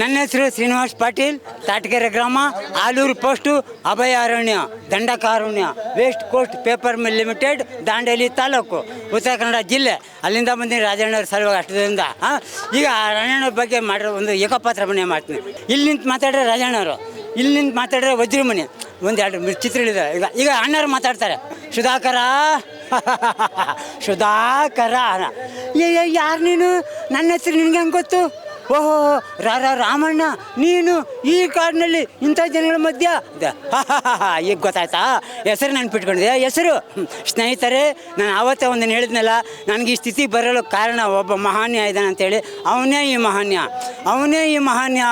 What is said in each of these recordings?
ನನ್ನ ಹೆಸರು ಶ್ರೀನಿವಾಸ್ ಪಾಟೀಲ್, ತಾಟಗೆರೆ ಗ್ರಾಮ, ಆಲೂರು ಪೋಸ್ಟು ಅಭಯಾರಣ್ಯ Dandakaranya west coast paper mill limited, Dandeli taluk, Uttara Kannada ಜಿಲ್ಲೆ. ಅಲ್ಲಿಂದ ಬಂದಿನಿ ರಾಜಣ್ಣವ್ರ ಸಲುವಾಗಿ ಅಷ್ಟದಿಂದ ಈಗ ರಾಜಣ್ಣವ್ರ ಬಗ್ಗೆ ಮಾಡಿರೋ ಒಂದು ಏಕಪಾತ್ರ ಮನೆ ಮಾಡ್ತೀನಿ. ಇಲ್ಲಿ ನಿಂತು ಮಾತಾಡಿದ್ರೆ ರಾಜಣ್ಣವರು, ಇಲ್ಲಿ ನಿಂತು ಮಾತಾಡಿದ್ರೆ ವಜ್ರಮುನಿ. ಒಂದು ಎರಡು ಚಿತ್ರಗಳಿದೆ ಈಗ ಈಗ ಅಣ್ಣವ್ರು ಮಾತಾಡ್ತಾರೆ, ಸುಧಾಕರ ಸುಧಾಕರ ಯಾರು ನೀನು? ನನ್ನ ಹೆಸರು ನಿನ್ಗೆ ಹೆಂಗೆ ಗೊತ್ತು? ಓಹೋ, ರಾ ರಾಮಣ್ಣ, ನೀನು ಈ ಕಾಡಿನಲ್ಲಿ ಇಂಥ ಜನಗಳ ಮಧ್ಯ? ಈಗ ಗೊತ್ತಾಯ್ತಾ? ಹೆಸರು ನೆನ್ಪಿಟ್ಕೊಂಡಿದೆ. ಹೆಸರು. ಸ್ನೇಹಿತರೆ, ನಾನು ಆವತ್ತೇ ಒಂದನ್ನು ಹೇಳಿದ್ನಲ್ಲ, ನನಗೆ ಈ ಸ್ಥಿತಿ ಬರಲು ಕಾರಣ ಒಬ್ಬ ಮಹಾನ್ಯ ಇದ್ದಾನೆ ಅಂತೇಳಿ ಅವನೇ ಈ ಮಹಾನ್ಯ. ಅವನೇ ಈ ಮಹಾನ್ಯ.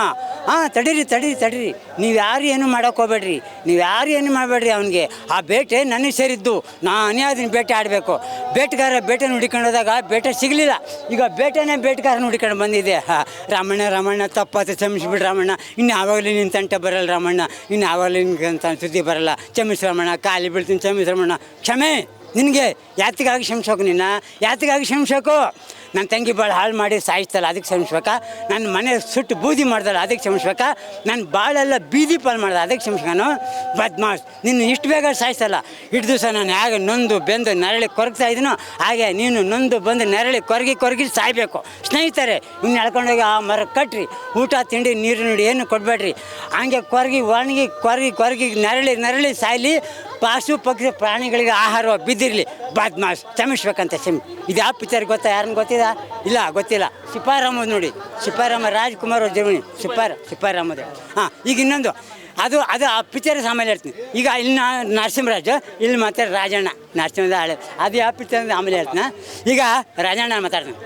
ಹಾಂ ತಡೀರಿ ತಡೀರಿ ತಡೀರಿ. ನೀವು ಯಾರು ಏನು ಮಾಡೋಕೆ ಹೋಗ್ಬೇಡ್ರಿ. ನೀವು ಯಾರು ಏನು ಮಾಡಬೇಡ್ರಿ ಅವನಿಗೆ. ಆ ಬೇಟೆ ನನಗೆ ಸೇರಿದ್ದು. ನಾನೇ ಅದನ್ನ ಬೇಟೆ ಆಡಬೇಕು. ಬೇಟೆಗಾರ ಬೇಟೆ ಹುಡ್ಕೊಂಡು ಹೋದಾಗ ಬೇಟೆ ಸಿಗಲಿಲ್ಲ. ಈಗ ಬೇಟೆನೇ ಬೇಟೆಗಾರನ ಹುಡ್ಕೊಂಡು ಬಂದಿದೆ. ಹಾ, ರಾಮಣ್ಣ ರಾಮಣ್ಣ ತಪ್ಪಾತು ಕ್ಷಮಿಸ್ಬಿಡು ರಾಮಣ್ಣ. ಇನ್ನು ಯಾವಾಗಲೂ ನಿನ್ನ ತಂಟೆ ಬರಲ್ಲ ರಾಮಣ್ಣ. ಇನ್ನು ಯಾವಾಗಲೂ ಅಂತ ಸುದ್ದಿ ಬರಲ್ಲ. ಕ್ಷಮಿಸು ರಾಮಣ್ಣ. ಕಾಲಿ ಬೀಳ್ತೀನಿ ಕ್ಷಮಿಸು ರಾಮಣ್ಣ. ಕ್ಷಮೆ ನಿನಗೆ. ಯಾತಿಗಾಗಿ ಕ್ಷಮಿಸೋಕು ನಿನ್ನ ಯಾತಿಗಾಗಿ ಕ್ಷಮಿಸೋಕು ನನ್ನ ತಂಗಿ ಭಾಳ ಹಾಳು ಮಾಡಿ ಸಾಯಿಸ್ತಲ್ಲ ಅದಕ್ಕೆ ಕ್ಷಮಿಸ್ಬೇಕಾ? ನನ್ನ ಮನೆ ಸುಟ್ಟು ಬೂದಿ ಮಾಡ್ದಲ್ಲ ಅದಕ್ಕೆ ಕ್ಷಮಿಸ್ಬೇಕಾ? ನನ್ನ ಬಾಳೆಲ್ಲ ಬೀದಿ ಪಾಲು ಮಾಡ್ದೆ ಅದಕ್ಕೆ ಕ್ಷಮಿಸ್ಕಾನು ಬದ್ಮಾಸ್ ನಿನ್ನ ಇಷ್ಟು ಬೇಗ ಸಾಯಿಸಲ್ಲ ಇಟ್ಟು ದಿವಸ ನಾನು ಹೇಗೆ ನೊಂದು ಬೆಂದು ನೆರಳಿ ಕೊರಗ್ತಾ ಇದ್ದೀನೋ ಹಾಗೆ ನೀನು ನೊಂದು ಬಂದು ನೆರಳಿ ಕೊರಗಿ ಕೊರಗಿ ಸಾಯಬೇಕು. ಸ್ನೇಹಿತರೆ ಇನ್ನು ಎಳ್ಕೊಂಡೋಗಿ ಆ ಮರ ಕಟ್ರಿ, ಊಟ, ತಿಂಡಿ ನೀರು ನೀಡಿ ಏನು ಕೊಡಬೇಡ್ರಿ. ಹಂಗೆ ಕೊರಗಿ, ಒಣಗಿ ಕೊರಗಿ ಕೊರಗಿ ನರಳಿ ನರಳಿ ಸಾಯಲಿ ಪಾಸು ಪಕ್ಷಿ ಪ್ರಾಣಿಗಳಿಗೆ ಆಹಾರ ಬಿದ್ದಿರಲಿ. ಬಾದ್ಮಾಸ್ ಕ್ಷಮಿಸ್ಬೇಕಂತ ಸಿಮ್ ಇದು ಯಾವ ಪಿಕ್ಚರ್ ಗೊತ್ತಾ? ಯಾರನ್ನು ಗೊತ್ತಿದ? ಇಲ್ಲ, ಗೊತ್ತಿಲ್ಲ. ಸಿಪಾರಾಮದ್ ನೋಡಿ. ಸಿಪಾರಾಮ ರಾಜ್ಕುಮಾರ್ ಜರ್ಮನಿ. ಸಿಪಾರ, ಸಿಪಾರಾಮದ. ಹಾಂ, ಈಗ ಇನ್ನೊಂದು. ಅದು ಅದು ಆ ಪಿಕ್ಚರ್ ಆಮೇಲೆ ಹೇಳ್ತೀನಿ. ಈಗ ಇಲ್ಲಿ ನಾ, ನರಸಿಂಹರಾಜು, ಇಲ್ಲಿ ಮಾತಾಡ ರಾಜಣ್ಣ, ನರಸಿಂಹದ ಹಳೆ ಅದು ಯಾವ ಪಿಕ್ಚರ್ ಅಂತ ಆಮೇಲೆ ಹೇಳ್ತೀನಿ ಈಗ ರಾಜಣ್ಣ ಮಾತಾಡ್ತೀನಿ.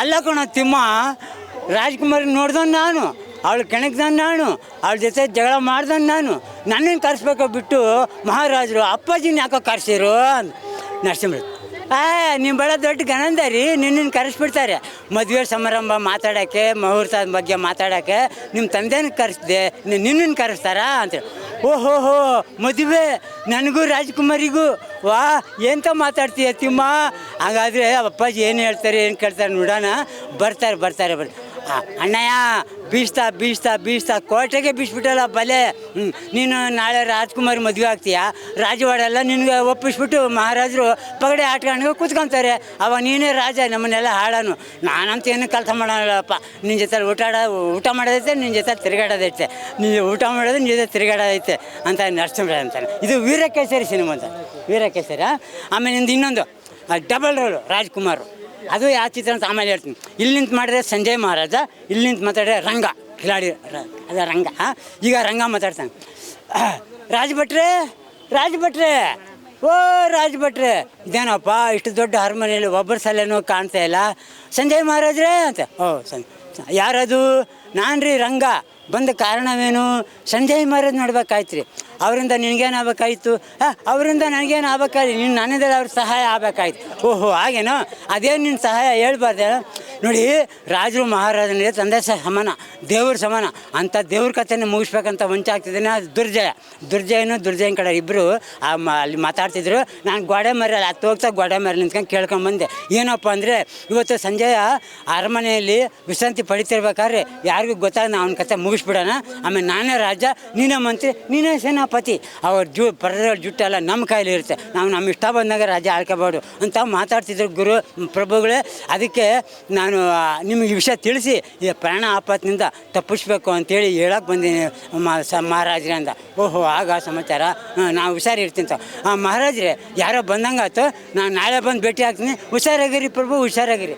ಅಲ್ಲ ಕಣ ತಿಮ್ಮ, ರಾಜ್ಕುಮಾರ್ ನೋಡ್ದವ್ ನಾನು. ಅವಳು ಕೆಣಕ್ದವ್ ನಾನು. ಅವಳ ಜೊತೆ ಜಗಳ ಮಾಡ್ದನ್ ನಾನು. ನನ್ನನ್ನು ಕರೆಸ್ಬೇಕು ಬಿಟ್ಟು ಮಹಾರಾಜರು, ಅಪ್ಪಾಜಿನ ಯಾಕೋ ಕರೆಸಿರು ನರಸಿಂಹ ಆ ನಿಮ್ಮ ಬಳ ದೊಡ್ಡ ಗಣಂದಾರಿ ನಿನ್ನನ್ನು ಕರೆಸ್ಬಿಡ್ತಾರೆ. ಮದುವೆ ಸಮಾರಂಭ ಮಾತಾಡೋಕ್ಕೆ, ಮುಹೂರ್ತದ ಬಗ್ಗೆ ಮಾತಾಡೋಕ್ಕೆ ನಿಮ್ಮ ತಂದೆನ ಕರೆಸ್ದೆ ನಿನ್ನನ್ನು ಕರೆಸ್ತಾರಾ ಅಂತೇಳಿ ಓಹೋಹೋ ಮದುವೆ ನನಗೂ ರಾಜ್ಕುಮಾರಿಗೂ, ವಾ, ಎಂತ ಮಾತಾಡ್ತೀಯ ತಿಮ್ಮ? ಹಾಗಾದರೆ ಅಪ್ಪಾಜಿ ಏನು ಹೇಳ್ತಾರೆ, ಏನು ಕೇಳ್ತಾರೆ ನೋಡೋಣ. ಬರ್ತಾರೆ ಬರ್ತಾರೆ ಬರ್ತಾರೆ. ಅಣ್ಣಯ್ಯ ಬೀಸ್ತಾ ಬೀಸ್ತಾ ಬೀಸ್ತಾ ಕೋಟೆಗೆ ಬೀಸ್ಬಿಟ್ಟಲ್ಲ ಬಲೆ. ನೀನು ನಾಳೆ ರಾಜ್ಕುಮಾರ್ ಮದುವೆ ಆಗ್ತೀಯಾ? ರಾಜವಾಡೆಲ್ಲ ನಿನಗೆ ಒಪ್ಪಿಸ್ಬಿಟ್ಟು ಮಹಾರಾಜರು ಪಗಡೆ ಆಟಗಾಣಿಗೆ ಕೂತ್ಕೊಂತಾರೆ. ಅವ ನೀನೇ ರಾಜ, ನಮ್ಮನ್ನೆಲ್ಲ ಹಾಳನು. ನಾನಂತ ಏನು ಕೆಲಸ ಮಾಡೋಲ್ಲಪ್ಪ. ನಿನ್ನ ಜೊತೆ ಊಟ ಊಟ ಮಾಡೋದೈತೆ, ನಿನ್ನ ಜೊತೆ ತಿರುಗಾಡೋದೈತೆ. ನೀನು ಊಟ ಮಾಡೋದು ನಿನ್ನ ಜೊತೆ ತಿರುಗಾಡೋದೈತೆ ಅಂತ ನರಸಿಂಹರಾಜ್ ಅಂತಾನೆ. ಇದು ವೀರಕೇಶರಿ ಸಿನಿಮಾ ಅಂತ. ವೀರಕೇಸರಿ ಆಮೇಲೆ ನಿಂದು ಇನ್ನೊಂದು ಡಬಲ್ ರೋಲು, ರಾಜ್ಕುಮಾರ್. ಅದು ಯಾವ ಚಿತ್ರ ಅಂತ ಆಮೇಲೆ ಹೇಳ್ತೀನಿ. ಇಲ್ಲಿ ನಿಂತು ಮಾಡಿದ್ರೆ ಸಂಜಯ್ ಮಹಾರಾಜ, ಇಲ್ಲಿ ನಿಂತು ಮಾತಾಡಿದ್ರೆ ರಂಗ, ಕಿಲಾಡಿ ಅದ ರಂಗ? ಈಗ ರಂಗ ಮಾತಾಡ್ತಾನೆ. ರಾಜ ಭಟ್ರೆ ರಾಜ ಭಟ್ರೆ ಓ ರಾಜ ಭಟ್ರೆ ಇದೇನಪ್ಪ, ಇಷ್ಟು ದೊಡ್ಡ ಅರಮನೆಯಲ್ಲಿ ಒಬ್ಬರ ಸಲೇನೂ ಕಾಣ್ತಾ ಇಲ್ಲ. ಸಂಜಯ್ ಮಹಾರಾಜ್ರೇ ಅಂತ, ಓ ಸಂ ಯಾರದು? ನಾನು ರೀ ರಂಗ. ಬಂದ ಕಾರಣವೇನು? ಸಂಜಯ್ ಮಹಾರಾಜ್ ನೋಡ್ಬೇಕಾಯ್ತು ರೀ ಅವರಿಂದ ನಿನಗೇನಾಗಬೇಕಾಯ್ತು? ಹಾಂ, ಅವರಿಂದ ನನಗೇನು ಆಗ್ಬೇಕಾಯ್ತು ನೀನು ನನ್ನದೇ ಅವ್ರ ಸಹಾಯ ಆಗ್ಬೇಕಾಯ್ತು. ಓಹೋ, ಹಾಗೇನೋ? ಅದೇನು ನಿನ್ನ ಸಹಾಯ ಹೇಳ್ಬಾರ್ದು ನೋಡಿ, ರಾಜರು ಮಹಾರಾಜನಿಗೆ ತಂದೆ ಸಮಾನ. ದೇವ್ರ ಸಮಾನ. ಅಂತ ದೇವ್ರ ಕಥೆನೇ ಮುಗಿಸ್ಬೇಕಂತ ಮುಂಚೆ ಆಗ್ತಿದ್ದೇನೆ ಅದು ದುರ್ಜಯ. ದುರ್ಜಯನು ದುರ್ಜಯನ ಕಡೆ ಇಬ್ಬರು ಅಲ್ಲಿ ಮಾತಾಡ್ತಿದ್ರು. ನಾನು ಗೋಡೆ ಮರ ಹತ್ತು ಹೋಗ್ತಾ ಗೋಡೆ ಮರ ನಿಂತ್ಕೊಂಡು ಕೇಳ್ಕೊಂಬಂದೆ ಏನಪ್ಪ ಅಂದರೆ ಇವತ್ತು ಸಂಜಯ ಅರಮನೆಯಲ್ಲಿ ವಿಶ್ರಾಂತಿ ಪಡಿತಿರ್ಬೇಕಾದ್ರೆ ಯಾರಿಗೂ ಗೊತ್ತಾಗ ನಾವು ಅವನ ಕಥೆ ಮುಗಿಸ್ಬಿಡೋಣ. ಆಮೇಲೆ ನಾನೇ ರಾಜ, ನೀನೇ ಮಂತ್ರಿ, ನೀನೇ ಸೇನಾಪತಿ. ಅವ್ರ ಜು ಪರದವ್ರ ಜುಟ್ಟೆಲ್ಲ ನಮ್ಮ ಕೈಲಿ ಇರುತ್ತೆ. ನಾವು ನಮ್ಮ ಇಷ್ಟ ಬಂದಾಗ ರಾಜ ಆಳ್ಕೋಬಾರ್ದು ಅಂತ ಮಾತಾಡ್ತಿದ್ರು ಗುರು, ಪ್ರಭುಗಳೇ. ಅದಕ್ಕೆ ನಾನು ನಿಮಗೆ ವಿಷಯ ತಿಳಿಸಿ, ಈ ಪ್ರಾಣ ಆಪತ್ತಿನಿಂದ ತಪ್ಪಿಸ್ಬೇಕು ಅಂತೇಳಿ ಹೇಳಕ್ಕೆ ಬಂದೀನಿ. ಮಾ, ಸ ಮಹಾರಾಜರಿಂದ ಓಹೋ, ಆಗ ಸಮಾಚಾರ. ನಾವು ಹುಷಾರಿರ್ತೀನಿ ತ. ಆ, ಮಹಾರಾಜ್ರೆ, ಯಾರೋ ಬಂದಂಗಾಯ್ತು. ನಾನು ನಾಳೆ ಬಂದು ಭೇಟಿ ಆಗ್ತೀನಿ. ಹುಷಾರಾಗಿರಿ ಪ್ರಭು, ಹುಷಾರಾಗಿರಿ.